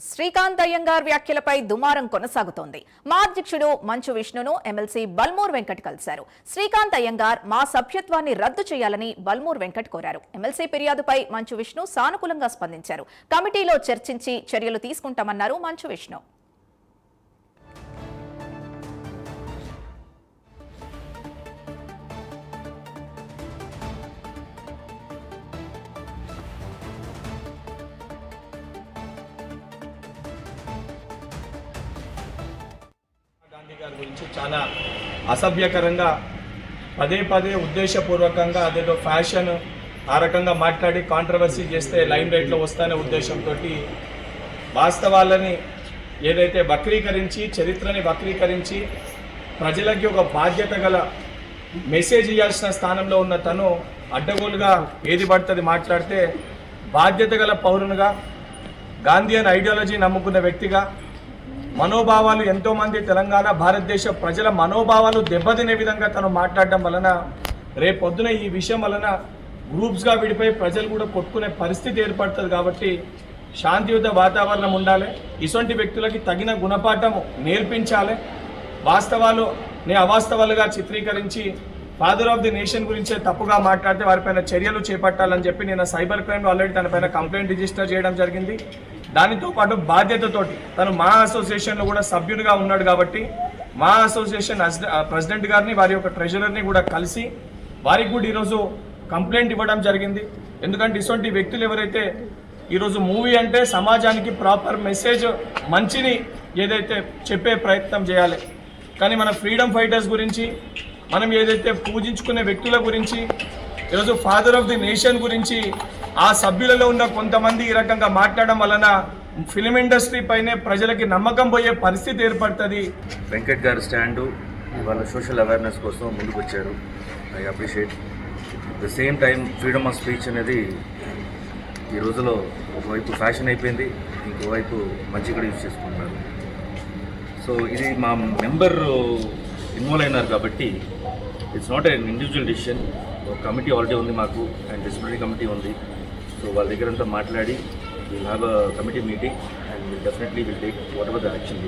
శ్రీకాంత్ అయ్యంగార్ వ్యాఖ్యలపై దుమారం కొనసాగుతోంది. మా అధ్యక్షుడు మంచు విష్ణును ఎమ్మెల్సీ బల్మూర్ వెంకట్ కలిశారు. శ్రీకాంత్ అయ్యంగార్ మా సభ్యత్వాన్ని రద్దు చేయాలని బల్మూర్ వెంకట్ కోరారు. ఎమ్మెల్సీ ఫిర్యాదుపై మంచు విష్ణు సానుకూలంగా స్పందించారు. కమిటీలో చర్చించి చర్యలు తీసుకుంటామన్నారు మంచు విష్ణు. గారి గురించి చాలా అసభ్యకరంగా పదే పదే ఉద్దేశపూర్వకంగా అదేదో ఫ్యాషన్ ఆ రకంగా మాట్లాడి కాంట్రవర్సీ చేస్తే లైమ్ లైట్లో వస్తానే ఉద్దేశంతో వాస్తవాలని ఏదైతే వక్రీకరించి చరిత్రని వక్రీకరించి ప్రజలకి ఒక బాధ్యత గల మెసేజ్ ఇవ్వాల్సిన స్థానంలో ఉన్న తను అడ్డగోలుగా ఏది పడుతుంది మాట్లాడితే బాధ్యత గల పౌరునిగా గాంధీ గాంధీయన్ ఐడియాలజీ నమ్ముకున్న వ్యక్తిగా మనోభావాలు ఎంతోమంది తెలంగాణ భారతదేశ ప్రజల మనోభావాలు దెబ్బతినే విధంగా తను మాట్లాడడం వలన రేపొద్దున ఈ విషయం వలన గ్రూప్స్గా విడిపోయి ప్రజలు కూడా కొట్టుకునే పరిస్థితి ఏర్పడుతుంది కాబట్టి శాంతియుత వాతావరణం ఉండాలి. ఇటువంటి వ్యక్తులకి తగిన గుణపాఠం నేర్పించాలి. వాస్తవాలు నే అవాస్తవాలుగా చిత్రీకరించి ఫాదర్ ఆఫ్ ది నేషన్ గురించే తప్పుగా మాట్లాడితే వారిపైన చర్యలు చేపట్టాలని చెప్పి నేను సైబర్ క్రైమ్ ఆల్రెడీ తనపైన కంప్లైంట్ రిజిస్టర్ చేయడం జరిగింది. దానితో పాటు బాధ్యతతోటి తను మా అసోసియేషన్లో కూడా సభ్యుడిగా ఉన్నాడు కాబట్టి మా అసోసియేషన్ ప్రెసిడెంట్ గారిని వారి యొక్క ట్రెజరర్ని కూడా కలిసి వారికి కూడా ఈరోజు కంప్లైంట్ ఇవ్వడం జరిగింది. ఎందుకంటే ఇటువంటి వ్యక్తులు ఎవరైతే ఈరోజు మూవీ అంటే సమాజానికి ప్రాపర్ మెసేజ్ మంచిని ఏదైతే చెప్పే ప్రయత్నం చేయాలి. కానీ మన ఫ్రీడమ్ ఫైటర్స్ గురించి మనం ఏదైతే పూజించుకునే వ్యక్తుల గురించి ఈరోజు ఫాదర్ ఆఫ్ ది నేషన్ గురించి ఆ సభ్యులలో ఉన్న కొంతమంది ఈ రకంగా మాట్లాడడం వలన ఫిలిం ఇండస్ట్రీ పైనే ప్రజలకి నమ్మకం పోయే పరిస్థితి ఏర్పడుతుంది. వెంకట్ గారు స్టాండు వాళ్ళ సోషల్ అవేర్నెస్ కోసం ముందుకు వచ్చారు I appreciate the same time freedom of speech అనేది ఈ రోజులో ఒకవైపు ఫ్యాషన్ అయిపోయింది ఇంకోవైపు మంచి కూడా యూజ్ చేసుకుంటున్నారు. సో ఇది మా మెంబర్ ఇన్వాల్వ్ uh, అయినారు కాబట్టి it's not an individual decision ఒక కమిటీ ఆల్రెడీ ఉంది మాకు అండ్ డిసిప్లినరీ కమిటీ ఉంది. సో వాళ్ళ దగ్గర అంతా మాట్లాడి will have a committee meeting and will definitely will take whatever the action